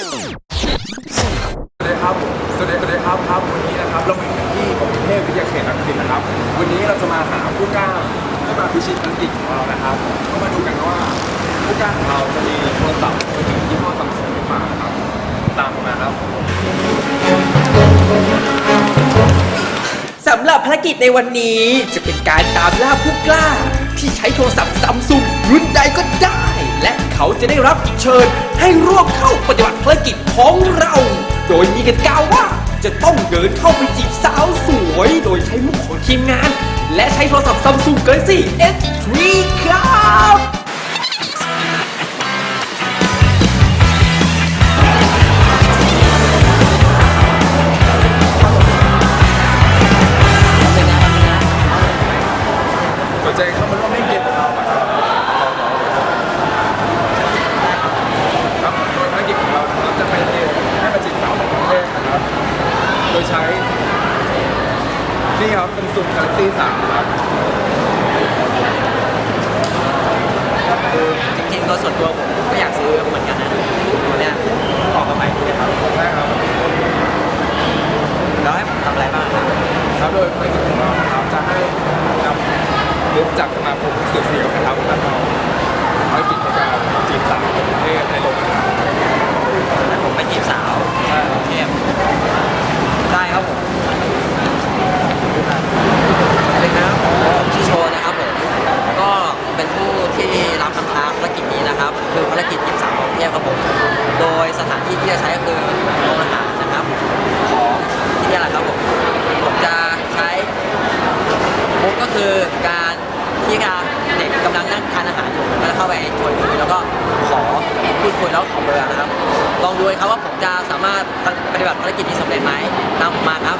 สวัสดีครับ สวัสดีสวัสดีครับครับวันนี้นะครับเราอยู่กันที่กรุงเทพวิทยาเขตรังสิตนะครับ วันนี้เราจะมาหาผู้กล้าที่มาพิชิตภารกิจของเรานะครับก็มาดูกันว่าผู้กล้าของเราจะมีโทรศัพท์มือถือยี่ห้อซัมซุงหรือเปล่านะครับตามผมมาครับสำหรับภารกิจในวันนี้จะเป็นการตามล่าผู้กล้า ที่ใช้โทรศัพท์ซัมซุงรุ่นใดก็ได้ และเขาจะได้รับเชิญให้ร่วมเข้าปฏิบัติภารกิจของเรา โดยมีกติกาว่าจะต้องเดินเข้าไปจีบสาวสวย โดยใช้มุกของทีมงาน และใช้โทรศัพท์ซัมซุง Galaxy S3 ครับ นี่ครับเป็นซุม Galaxy 3ครับคือจริงๆตัวส่วนตัวผมก็อยากซื้อเหมือนกันนะตัวเนี้ยออกมาใหม่เลยครับใช่ครับแล้วให้ผมทำอะไรบ้างครับครับโดยภารกิจของเรานะครับจะให้นำลิสต์จากสมาคมสืบเสียวนะครับแล้วก็ภารกิจในการจีบสาวในกรุงเทพในโรงอาหาร ให้ผมไปจีบสาว ใช่ครับ เทพได้ครับผมอะไรนะครับผมชื่อโชว์นะครับผมก็เป็นผู้ที่รับคำท้าภารกิจนี้นะครับ คือภารกิจจีบสาวของเทพครับผมโดยสถานที่ที่จะใช้ก็คือโรงอาหารนะครับ ของที่นี่แหละครับผมผมจะใช้ มุกก็คือการที่การเด็กกำลังนั่งทานอาหารอยู่ผมก็จะเข้าไปชวนคุยแล้วก็ขอพูดคุย แล้วของเบอร์นะครับ ลองดูครับว่าผมจะสามารถปฏิบัติภารกิจนี้สำเร็จไหมตามผมมาครับ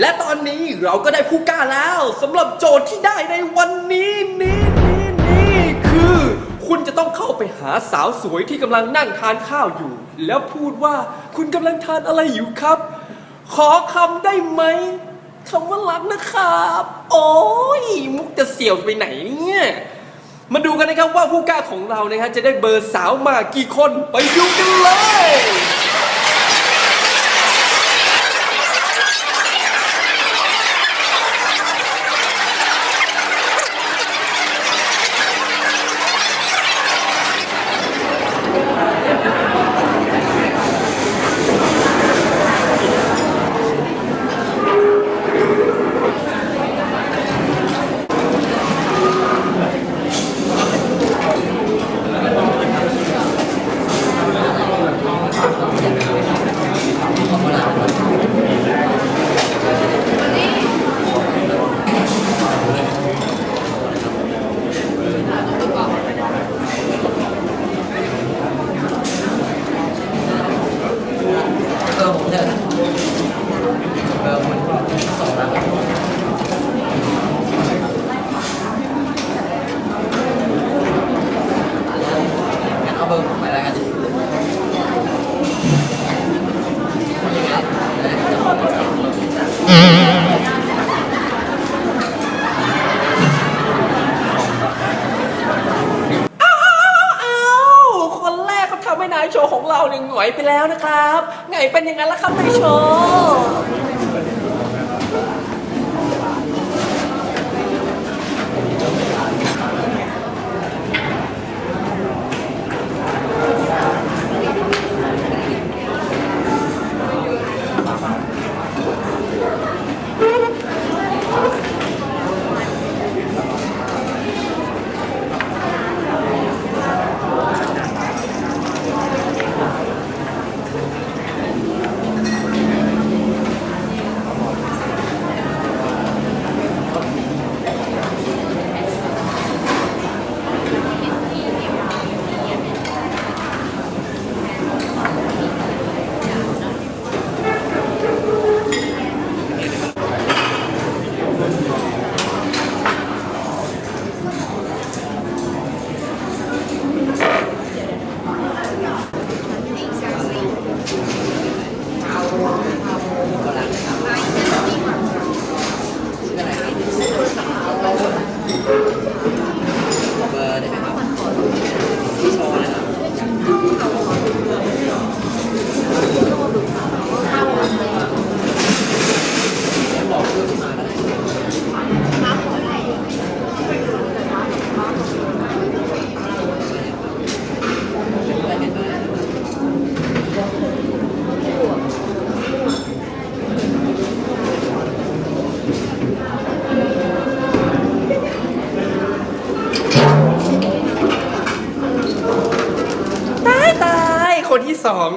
และตอนนี้เราก็ได้ผู้กล้าแล้วสำหรับโจทย์ที่ได้ในวันนี้นี้นี้นี้คือ คุณจะต้องเข้าไปหาสาวสวยที่กำลังนั่งทานข้าวอยู่ แล้วพูดว่าคุณกำลังทานอะไรอยู่ครับ ขอคำได้ไหม คำว่ารักนะครับ โอ้ย มุกจะเสี่ยวไปไหนเนี่ย มาดูกันนะครับว่าผู้กล้าของเรานะครับจะได้เบอร์สาวมากี่คนไปดูกันเลย เบอร์ผมเถอะเบอร์ผมส่งแล้วงั้นเอาเบอร์ผมไปแล้วกัน อ้าวคนแรกเขาทำให้นายโชว์ข อยไปแล้วนะครับ ไงเป็นอย่างนั้นล่ะครับนายโช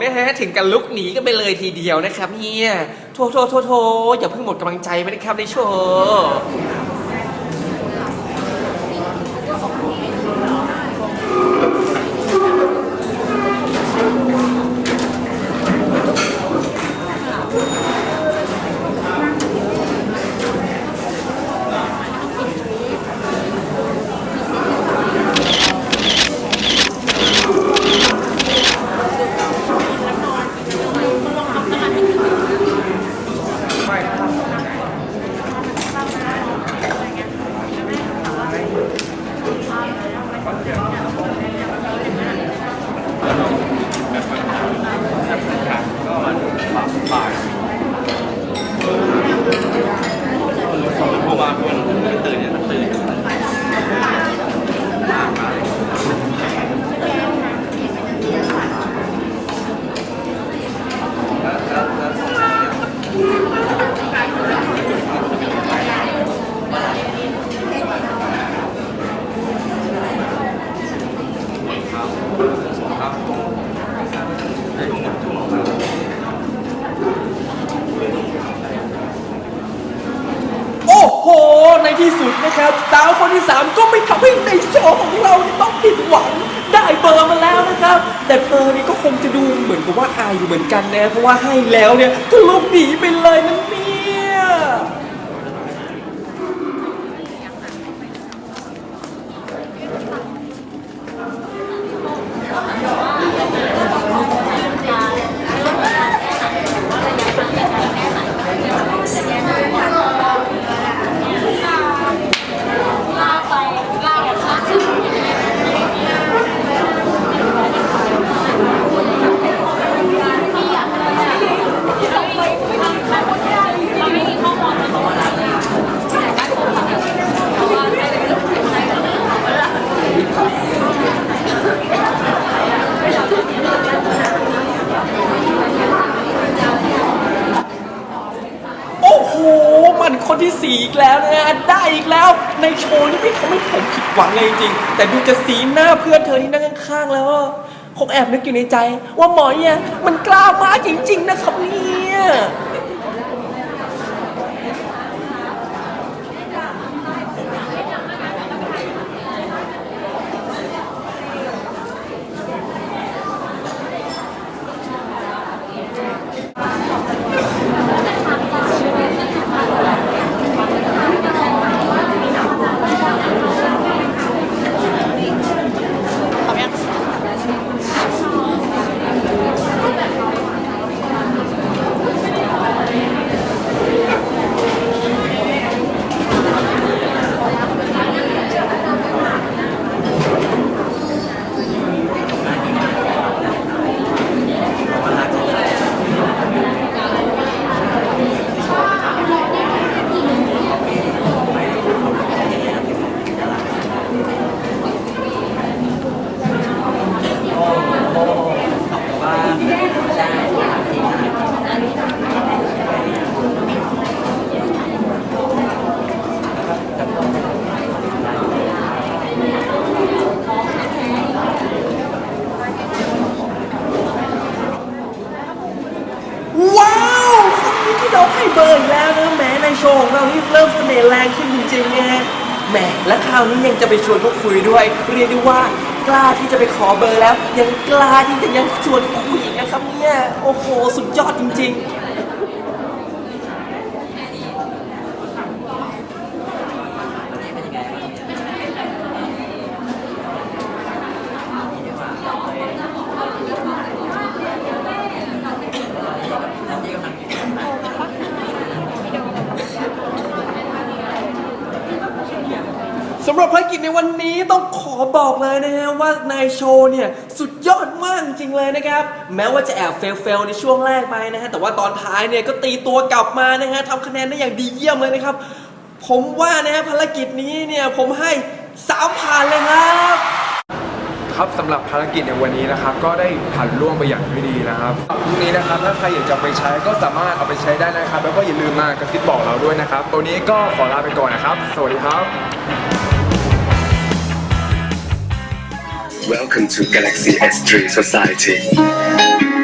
นะฮะถึงกันลุกหนีกันไปเลยทีเดียวนะครับเฮียโทโทโทโทอย่าเพิ่งหมดกำลังใจไปนะครับในโชว์ โอ้โห ในที่สุดนะครับ สาวคนที่ 3 ก็ไม่ทำให้ในโชว์ ของเราต้องผิดหวังได้เบอร์มาแล้วนะครับ แต่เบอร์นี้ก็คงจะดูเหมือนกับว่าอายอยู่เหมือนกันนะเพราะว่าให้แล้วเนี่ยก็ลุกหนีไปเลยนั่นี่ย โอ้โห มันคนที่สี่อีกแล้วนะ ได้อีกแล้ว ในโชว์นี่ไม่ทำให้ผมผิดหวังเลยจริงๆแต่ดูจะสีหน้าเพื่อนเธอที่นั่งข้างๆแล้วอะคงแอบนึกอยู่ในใจ ว่าหมอเนี่ยมันกล้ามากจริง ๆ นะครับเนี่ย ว้าวครั้ง นี้ที่เราให้เบอร์อีกแล้วนะแหมในโชว์ของเราที่เริ่มเสน่ห์แรงขึ้นจริงๆนะแหมและคราวนี้ยังจะไปชวนเขาคุยด้วย เรียกได้ว่ากล้าที่จะไปขอเบอร์แล้ว ยังกล้าที่จะยังชวนคุยอีกนะครับเนี่ยโอ้โหสุดยอดจริง ๆ สำหรับภารกิจ ในวันนี้ต้องขอบอกเลยนะฮะว่านายโชว์เนี่ยสุดยอดมากจริงเลยนะครับ แม้ว่าจะแอบเฟลเฟลในช่วงแรกไปนะฮะแต่ว่าตอนท้ายเนี่ยก็ตีตัวกลับมานะฮะทำคะแนนได้อย่างดีเยี่ยมเลยนะครับ ผมว่านะฮะภารกิจนี้เนี่ยผมให้สามผ่านเลยครับ ครับสำหรับภารกิจในวันนี้นะครับ ก็ได้ผ่านล่วงไปอย่างด้วยดีนะครับพรุ่งนี้นะครับถ้าใครอยากจะไปใช้ก็สามารถเอาไปใช้ได้นะครับ แล้วก็อย่าลืมมากระซิบบอกเราด้วยนะครับ ตัวนี้ก็ขอลาไปก่อนนะครับ สวัสดีครับ Welcome to Galaxy S3 Society.